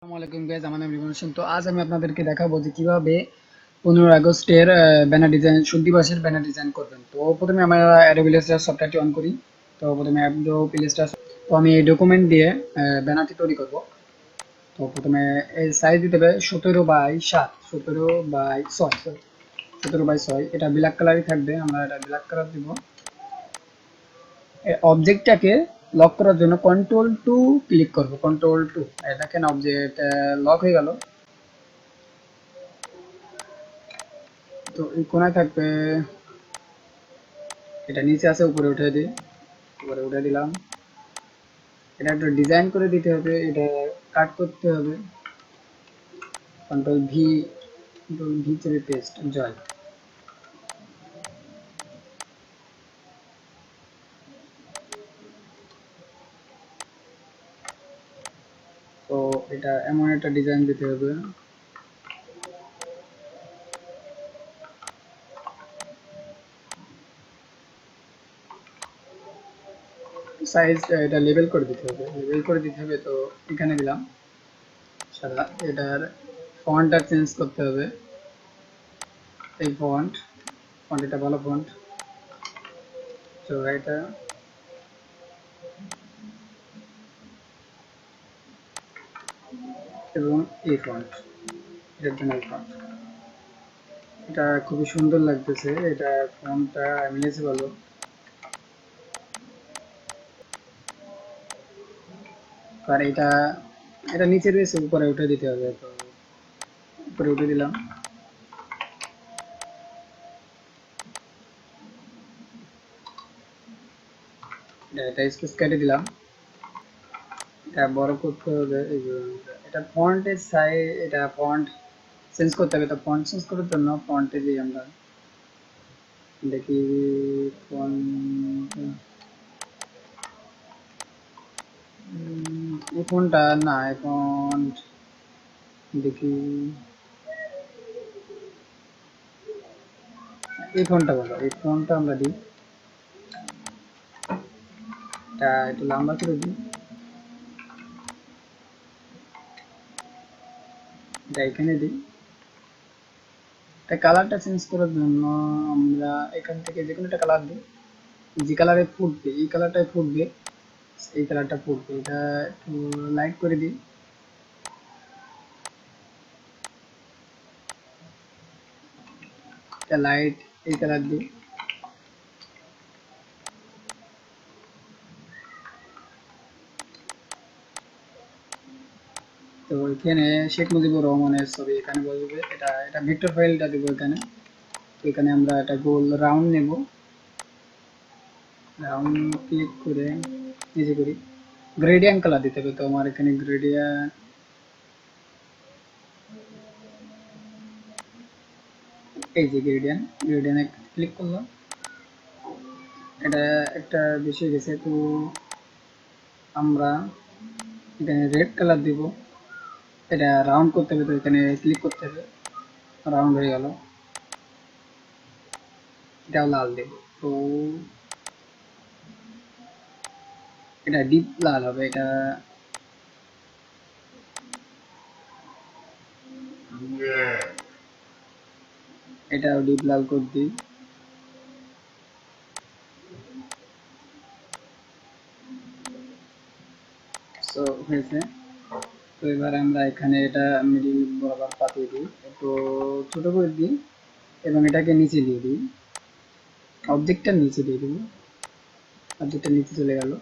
আসসালামু আলাইকুম গাইজ আমার নাম রিমন তো আজ আমি আপনাদেরকে দেখাবো যে কীভাবে পনেরো আগস্টের ব্যানার ডিজাইন দিবসের ব্যানার ডিজাইন করবেন। তো প্রথমে আমরা অ্যাডোবি ইলাস্ট্রেটর সফটওয়্যারটি অন করি। তো প্রথমে অ্যাডোবি ইলাস্ট্রেটর তো আমি এই ডকুমেন্ট দিয়ে ব্যানারটি তৈরি করব। তো প্রথমে এই সাইজ দিতে হবে সতেরো বাই সাত, সতেরো বাই ছয় সতেরো বাই ছয়। এটা ব্ল্যাক কালারই থাকবে, আমরা এটা ব্ল্যাক কালার দিব। অবজেক্টটাকে লক করার জন্য কন্ট্রোল টু ক্লিক করব কন্ট্রোল টু দেখেন অবজেক্ট লক হয়ে গেল। তো এই কোনায় থাকবে, এটা নিচে আছে, উপরে উঠে দিই। উপরে উঠে দিলাম। এটা একটা ডিজাইন করে দিতে হবে, এটা কাট করতে হবে। কন্ট্রোল ভি কন্ট্রোল ভি চেপে পেস্ট জয় তো এটা এমন একটা ডিজাইন দিতে হবে। সাইজ এটা লেবেল করে দিতে হবে। লেবেল করে দিতে হবে তো এখানে দিলাম। সাদা, এটার ফন্টটা চেঞ্জ করতে হবে। এই ফন্ট ফন্ট এটা ভালো ফন্ট তো এটা এবং এই ফন্ট এটার জন্য এই ফন্ট এটা খুবই সুন্দর লাগতেছে, এটা ফন্টটা মিলেছে ভালো আর এটা এটা নিচে রয়েছে উপরে উঠে দিতে হবে, তো উপরে উঠে দিলাম। এটা স্পেস কেটে দিলাম। এটা বড় করতে হবে, এই যে এটা ফন্টের সাইজ এটা ফন্ট চেঞ্জ করতে হবে, তো ফন্ট চেঞ্জ করার জন্য ফন্টে দিই আমরা দেখি ফন্ট এই ফোনটা না, এই ফন্ট দেখি, এই ফোনটা বলো, এই ফোনটা আমরা দিই। এটা একটু লম্বা করে দিই। এখানে দিই এটা কালারটা চেঞ্জ করার জন্য আমরা এখান থেকে যে কোনো একটা কালার দিই। যে কালারে ফুটবে, এই কালারটাই ফুটবে, এই কালারটা ফুটবে। এটা একটু লাইট করে দিই। এটা লাইট এই কালার দিই। তো এখানে শেখ মুজিবুর রহমানের ছবি এখানে বসবে এটা এটা ভিক্টর ফাইলটা দেবো এখানে। এখানে আমরা একটা গোল রাউন্ড নেব। রাউন্ড ক্লিক করে নিজে করি গ্রেডিয়ান কালার দিতে হবে তো আমার এখানে গ্রেডিয়ান এই যে গ্রেডিয়ান গ্রেডিয়ানে ক্লিক করলাম। এটা একটা বিষয় গেছে, তো আমরা এখানে রেড কালার দিব। এটা রাউন্ড করতে হবে তো, এখানে ক্লিক করতে হবে। রাউন্ড হয়ে গেল। এটাও লাল দেব। তো এটা ডিপ লাল হবে, এটা এটাও ডিপ লাল করে দিই। তো হয়েছে। তো এবার আমরা এখানে এটা মিডিল বরাবর পাতিয়ে দিই। একটু ছোট করে দিই এবং এটাকে নিচে দিয়ে দিই। অবজেক্টটা নিচে দিয়ে দিব অবজেক্টটা নিচে চলে গেল।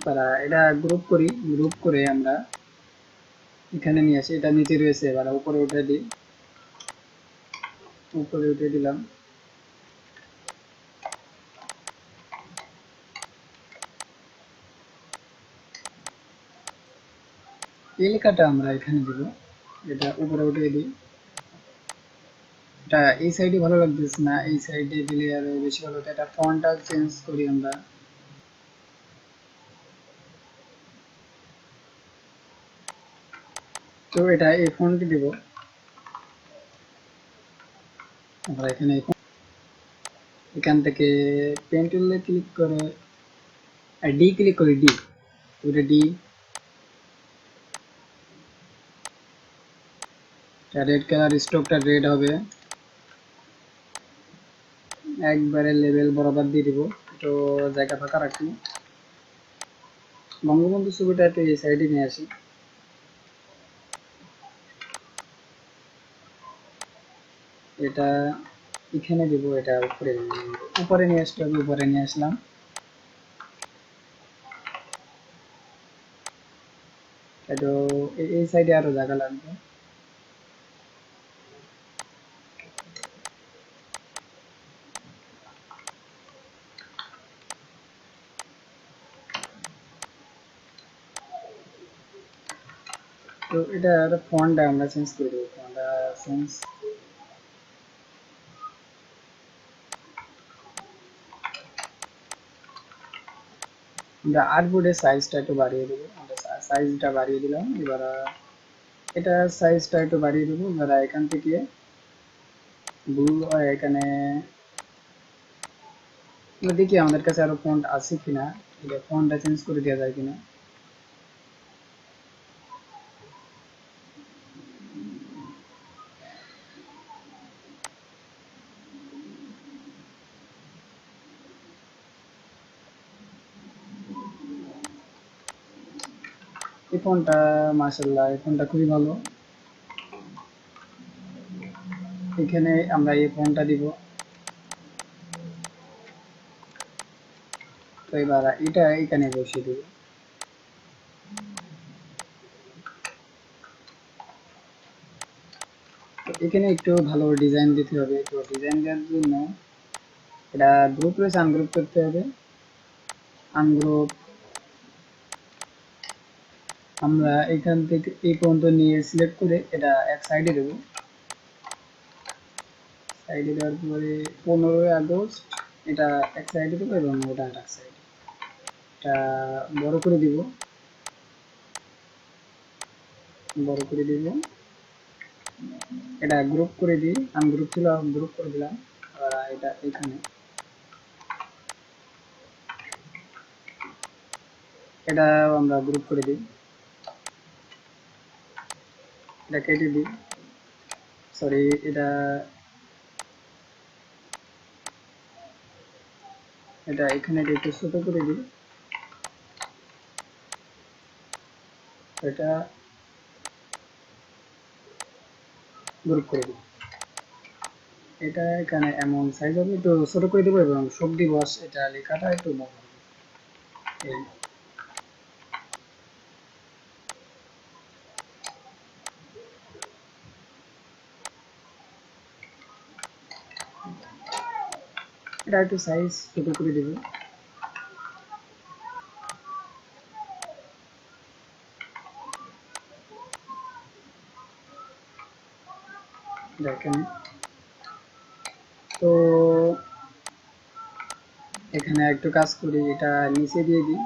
তারা এটা গ্রুপ করি গ্রুপ করে আমরা এখানে নিয়ে আসি। এটা নিচে রয়েছে, এবার উপরে উঠে দিই। উপরে উঠে দিলাম। এই লেখাটা আমরা এখানে দিব। এটা উপরে উঠে দিই। এটা এই সাইডে ভালো লাগতেছে না, এই সাইডে দিলে আরও বেশি ভালো হতো এটা ফন্টটা চেঞ্জ করি আমরা। তো এটা এই ফন্টটি দিব। আমরা এখানে এখান থেকে পেন টুলে ক্লিক করে ডি ক্লিক করি ডি দুটো ডি রেড কালার স্টকটা রেড হবে। একবারে লেভেল বরাবর দিয়ে দিব। একটু জায়গা ফাঁকা রাখি। বঙ্গবন্ধু ছবিটা একটু এই সাইডে নিয়ে আসি। এটা এখানে দিব, এটা উপরে। উপরে নিয়ে আসতে হবে, উপরে নিয়ে আসলাম। এই সাইডে আরও জায়গা লাগবে। তো এটা ফন্টটা আমরা চেঞ্জ করে দেবো ফন্টটা চেঞ্জ আমরা সাইজটা একটু বাড়িয়ে দেবো সাইজটা বাড়িয়ে দিলাম, এবার এটা সাইজটা একটু বাড়িয়ে দেবো, এবার এখান থেকে ব্লু এখানে দেখি আমাদের কাছে আরও ফন্ট আছে কিনা, এটা ফন্টটা চেঞ্জ করে দেওয়া যায় কিনা। ফোনটা মাসাল্লাহ এই ফোনটা খুবই ভালো। এখানে আমরা এই ফোনটা দিব। তো এবার এটা এখানে বসিয়ে দিব। এখানে একটু ভালো ডিজাইন দিতে হবে। তো ডিজাইন দেওয়ার জন্য এটা গ্রুপ রয়েছে আনগ্রুপ করতে হবে। আনগ্রুপ আমরা এখান থেকে এই পর্যন্ত নিয়ে সিলেক্ট করে এটা এক সাইডে দেবো। সাইডে দেওয়ার পরে পনেরোই আগস্ট এটা এক সাইডে দেবো এবং ওটা এক সাইডে এটা বড় করে দিব। বড় করে দিব। এটা গ্রুপ করে দিই। আমি গ্রুপ ছিল গ্রুপ করে দিলাম। আর এটা এখানে। এটা আমরা গ্রুপ করে দিই। এটা কেটে দিই। সরি এটা এটা এখানে একটু ছোট করে দিই। এটা গ্রুপ করে দিই। এটা এখানে এমন সাইজ হবে, একটু ছোট করে দেবো এবং শোক দিবস এটা লেখাটা একটু বড় এই এটা একটু সাইজ ছোট করে দেবো। দেখেন। তো এখানে একটু কাজ করি, এটা নিচে দিয়ে দিই।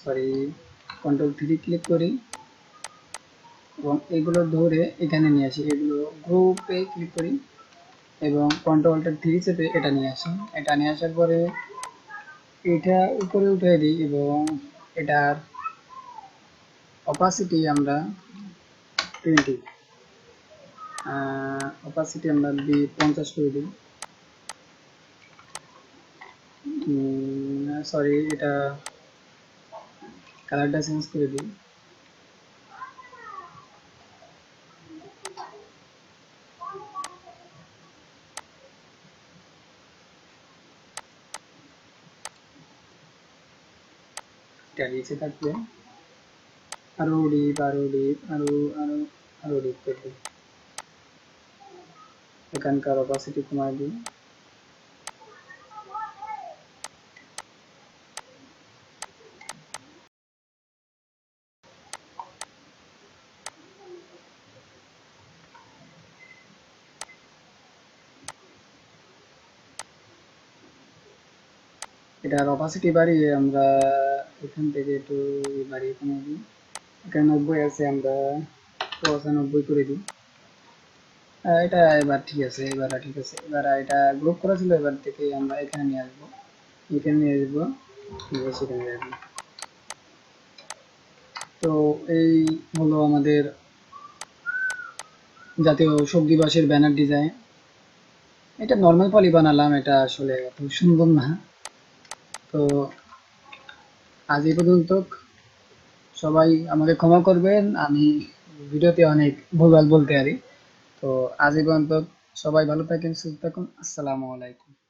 সরি কন্ট্রোল থ্রি ক্লিক করি। এবং এগুলো ধরে এখানে নিয়ে আসি। এগুলো গ্রুপে ক্লিক করি এবং কন্ট্রোলটা থ্রি চেপে এটা নিয়ে আসি। এটা নিয়ে আসার পরে এটা উপরে উঠে দিই এবং এটার অপাসিটি আমরা টোয়েন্টি অপাসিটি আমরা দিই, পঞ্চাশ করে দিই। সরি এটা কালারটা চেঞ্জ করে দিই। এটা নিচে থাকবে আরও ডিপ আরও ডিপ আরও আরও আরও ডিপ করবে এখানকার অপাসিটি কমায় দিই এটার অপাসিটি বাড়িয়ে আমরা এখান থেকে একটু বাড়িয়ে কমে দিই। এখানে নব্বই আছে, আমরা পঁচানব্বই করে দিই। এটা এবার ঠিক আছে, এবার ঠিক আছে। এবার এটা গ্রুপ করা ছিল, এবার থেকে আমরা এখানে নিয়ে আসব। এখানে নিয়ে নিয়ে সেখানে রাখব তো এই হলো আমাদের জাতীয় শোক দিবসের ব্যানার ডিজাইন। এটা নর্মাল পলি বানালাম, এটা আসলে এত সুন্দর না। তো আজ এই পর্যন্ত। সবাই আমাকে ক্ষমা করবেন, আমি ভিডিওতে অনেক ভুলভাল বলতে পারি। তো আজ এই পর্যন্ত সবাই ভালো থাকেন, সুস্থ থাকুন, আসসালামু আলাইকুম।